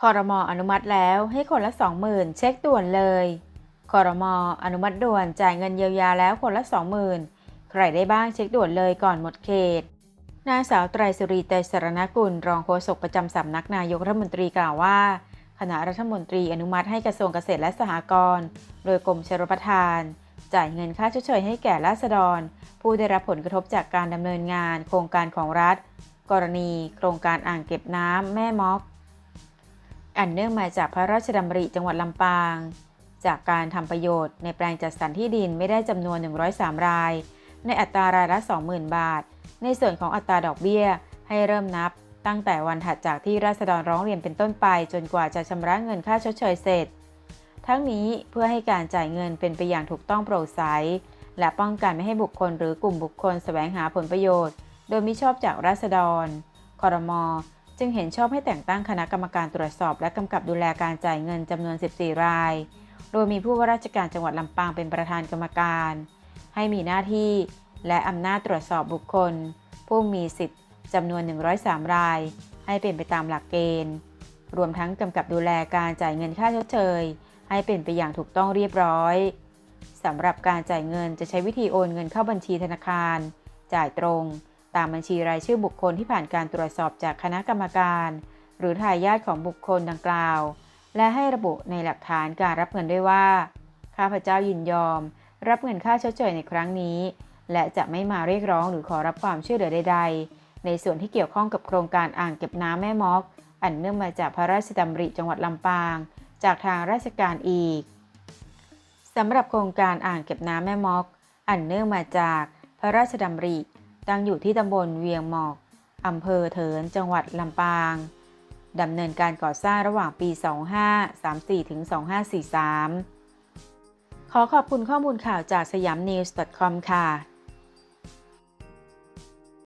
คอรมออนุมัติแล้วให้คนละ 20,000 เช็คด่วนเลยคอรมออนุมัติด่วนจ่ายเงินเยียวยาแล้วคนละ 20,000 ใครได้บ้างเช็คด่วนเลยก่อนหมดเขต นางสาวไตรสุรีเตยสรณกุล รองโฆษกประจำสำนักนายกรัฐมนตรีกล่าวว่าคณะรัฐมนตรีอนุมัติให้กระทรวงเกษตรและสหกรณ์โดยกรมชลประทาน จ่ายเงินค่าชดเชยให้แก่ราษฎร ผู้ได้รับผลกระทบจากการดำเนินงาน โครงการของรัฐ กรณี โครงการอ่างเก็บน้ำแม่ม็อก อันเนื่องมาจากพระราชดำริจังหวัดลำปาง จากการทำประโยชน์ในแปลงจัดสรรที่ดินไม่ได้จำนวน 103 ราย ในอัตรารายละ 20,000 บาท ในส่วนของอัตราดอกเบี้ยให้เริ่มนับ ตั้งแต่วันถัดจากที่ราษฎรร้องเรียนเป็นต้นไป จนกว่าจะชำระเงินค่าชดเชยเสร็จ ทั้งนี้เพื่อให้การจ่ายเงินเป็นไปอย่างถูกต้องโปร่งใส และป้องกันไม่ให้บุคคลหรือกลุ่มบุคคลแสวงหาผลประโยชน์ โดยมิชอบจากราษฎรคอรมอ จึงเห็นชอบให้แต่งตั้งคณะกรรมการตรวจสอบ และกำกับดูแลการจ่ายเงินจำนวน 14 ราย โดยมีผู้ว่าราชการจังหวัดลำปางเป็นประธานกรรมการ ให้มีหน้าที่และอำนาจตรวจสอบบุคคล ผู้มีสิทธิ์จำนวน 103 ราย ให้เป็นไปตามหลักเกณฑ์ รวมทั้งกำกับดูแลการจ่ายเงินค่าชดเชย ให้เป็นไปอย่างถูกต้องเรียบร้อยสำหรับการจ่ายเงินจะใช้วิธีโอนเงินเข้าบัญชีธนาคาร จ่ายตรง ตามบัญชีรายชื่อบุคคลที่ผ่านการตรวจสอบจากคณะกรรมการ หรือทายาทของบุคคลดังกล่าว และให้ระบุในหลักฐานการรับเงินด้วยว่า ข้าพเจ้ายินยอม รับเงินค่าชดเชยในครั้งนี้ และจะไม่มาเรียกร้องหรือขอรับความช่วยเหลือใด ๆ ในส่วนที่เกี่ยวข้องกับโครงการอ่างเก็บน้ำแม่มอก อันเนื่องมาจากพระราชดำริจังหวัดลำปาง จากทางราชการอีกสำหรับโครงการอ่างเก็บน้ำแม่มอก อันเนื่องมาจากพระราชดำริ ตั้งอยู่ที่ตำบลเวียงหมอกอำเภอเถินจังหวัดลำปางดำเนินการก่อสร้างระหว่างปี 2534 ถึง 2543 ขอขอบคุณข้อมูลข่าวจากสยามนิวส์ .com ค่ะ